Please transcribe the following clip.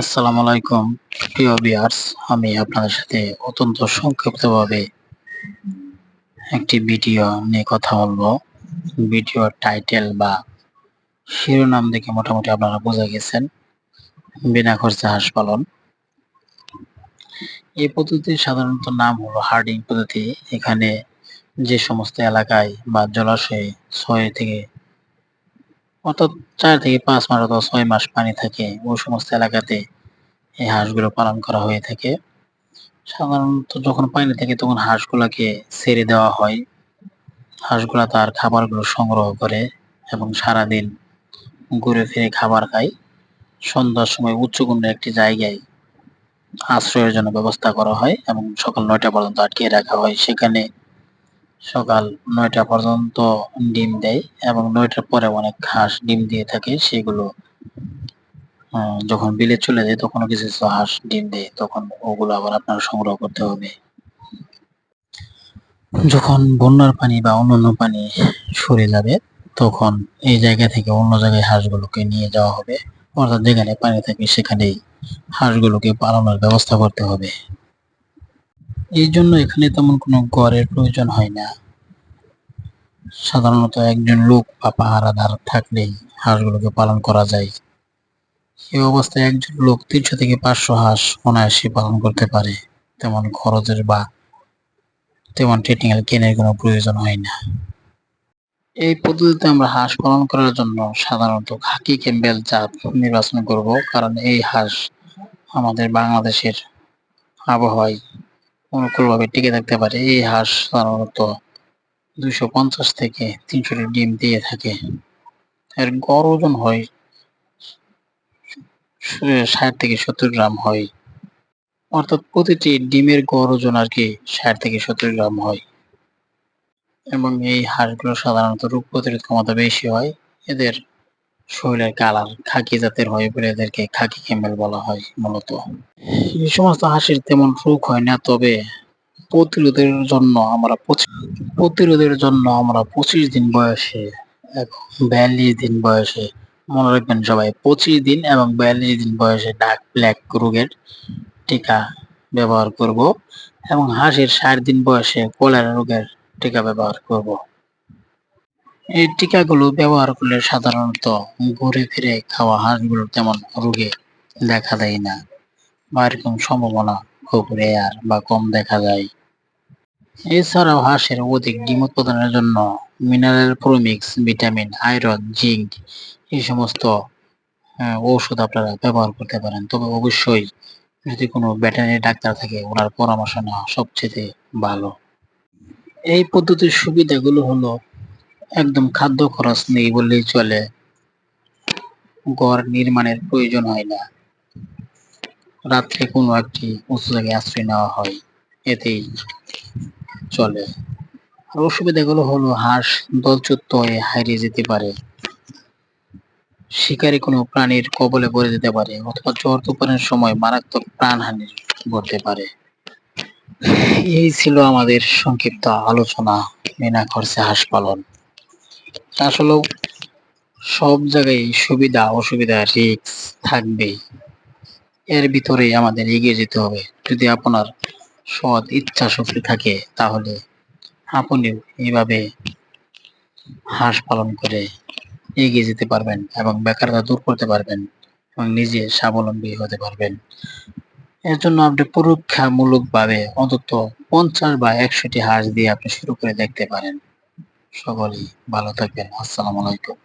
আসসালামু আলাইকুম। প্রিয় ভিউয়ার্স আমি আপনাদের সাথে অত্যন্ত সংক্ষিপ্তভাবে একটি ভিডিও নিয়ে কথা বলব। ভিডিওর টাইটেল বা শিরোনাম দেখে মোটামুটি আপনারা বুঝে গেছেন। বিনা খরচে হাঁস পালন। এই পদ্ধতির সাধারণত নাম হলো হার্ডিং পদ্ধতি। এখানে যে সমস্ত এলাকায় বা জলাশয়ে ছয় থেকে অর্থাৎ চার থেকে পাঁচ মাস অথবা ছয় মাস পানি থাকে ওই সমস্ত এলাকাতে এই হাঁসগুলো পালন করা হয়ে থাকে। সাধারণত যখন পানি থাকে তখন হাঁসগুলাকে ছেড়ে দেওয়া হয়। হাঁসগুলা তার খাবারগুলো সংগ্রহ করে এবং সারাদিন ঘুরে ফিরে খাবার খায়। সন্ধ্যার সময় উচ্চকুণ্ডে একটি জায়গায় আশ্রয়ের জন্য ব্যবস্থা করা হয় এবং সকাল নয়টা পর্যন্ত আটকে রাখা হয়। সেখানে সকাল নয়টা পর্যন্ত ডিম দেয় এবং নয়টার পরে অনেক হাঁস ডিম দিয়ে থাকে, সেগুলো যখন বিলে চলে যায় তখন কিছু কিছু হাঁস ডিম দেয়, তখন ওগুলো আবার আপনার সংগ্রহ করতে হবে। যখন বন্যার পানি বা অন্যান্য পানি সরে যাবে, তখন এই জায়গা থেকে অন্য জায়গায় হাঁসগুলোকে নিয়ে যাওয়া হবে। অর্থাৎ যেখানে পানি থাকবে সেখানেই হাঁসগুলোকে পালানোর ব্যবস্থা করতে হবে। এই জন্য এখানে তেমন কোনো ঘরের প্রয়োজন হয় না। সাধারণত একজন লোক বা পাহারাদার থাকলেই হাঁসগুলোকে পালন করা যায়। এই অবস্থায় একজন লোক তিনশো থেকে পাঁচশো হাঁস অনায়াসে পালন করতে পারে। তেমন খরচের বা তেমন টেকনিক্যাল কেনের কোনো প্রয়োজন হয় না। এই পদ্ধতিতে আমরা হাঁস পালন করার জন্য সাধারণত খাকি ক্যাম্বেল জাত নির্বাচন করব, কারণ এই হাঁস আমাদের বাংলাদেশের আবহাওয়ায় অনুকূলভাবে টিকে থাকতে পারে। এই হাঁস সাধারণত দুইশো পঞ্চাশ থেকে তিনশোটি ডিম দিয়ে থাকে। এর গড় ওজন হয় ষাট থেকে সত্তর গ্রাম হয়। অর্থাৎ প্রতিটি ডিমের গড় ওজন আর কি ষাট থেকে সত্তর গ্রাম হয়। এবং এই হাঁসগুলো সাধারণত রোগ প্রতিরোধ ক্ষমতা বেশি হয়। এদের শরীরের কালার খাকি জাতের হয় বলে এদেরকে খাকি ক্যামেল বলা হয় মূলত। এই সমস্ত হাঁসের তেমন রোগ হয় না, তবে প্রতিরোধের জন্য আমরা প্রতিরোধের জন্য আমরা পঁচিশ দিন বয়সে বিয়াল্লিশ দিন বয়সে, মনে রাখবেন সবাই, পঁচিশ দিন এবং বিয়াল্লিশ দিন বয়সে ডাক ব্ল্যাক রোগের টিকা ব্যবহার করব এবং হাঁসের ষাট দিন বয়সে কলেরা রোগের টিকা ব্যবহার করব। এই টিকাগুলো ব্যবহার করলে সাধারণত ঘুরে ফিরে খাওয়া হাঁসগুলো তেমন রোগে দেখা দেয় না বা এরকম সম্ভাবনা খুব রেয়ার বা কম দেখা যায়। এছাড়াও হাঁসের অধিক ডিম উৎপাদনের জন্য mineral promix vitamin iron zinc এই সমস্ত ঔষধ আপনারা ব্যবহার করতে পারেন। তবে অবশ্যই যদি কোনো ভেটেরিনারি ডাক্তার থাকে, ওনার পরামর্শ নেওয়া সবচেয়ে ভালো। এই পদ্ধতির সুবিধাগুলো হলো, একদম খাদ্য খরচ নেই বললেই চলে। ঘর নির্মাণের প্রয়োজন হয় না। রাত্রে কোনো একটি উঁচু জায়গায় আশ্রয় নেওয়া হয়, এতেই চলে। আর অসুবিধাগুলো হলো হাঁস দলচ্যুত হয়ে হারিয়ে যেতে পারে। শিকারী কোনো প্রাণীর কবলে পড়ে যেতে পারে অথবা জ্বর তুফানের সময় মারাত্মক প্রাণহানি ঘটতে পারে। এই ছিল আমাদের সংক্ষিপ্ত আলোচনা। মেনা খরচে হাঁস পালন। আসলেও সব জায়গায় সুবিধা অসুবিধা রিক্স থাকবেই। এর ভিতরেই আমাদের এগিয়ে যেতে হবে। যদি আপনার সৎ ইচ্ছা শক্তি থাকে, তাহলে আপনিও এইভাবে হাঁস পালন করে এগিয়ে যেতে পারবেন এবং বেকারতা দূর করতে পারবেন এবং নিজে স্বাবলম্বী হতে পারবেন। এর জন্য আপনি পরীক্ষামূলকভাবে অন্তত পঞ্চাশ বা একশোটি হাঁস দিয়ে আপনি শুরু করে দেখতে পারেন। সকলেই ভালো থাকবেন। আসসালামু আলাইকুম।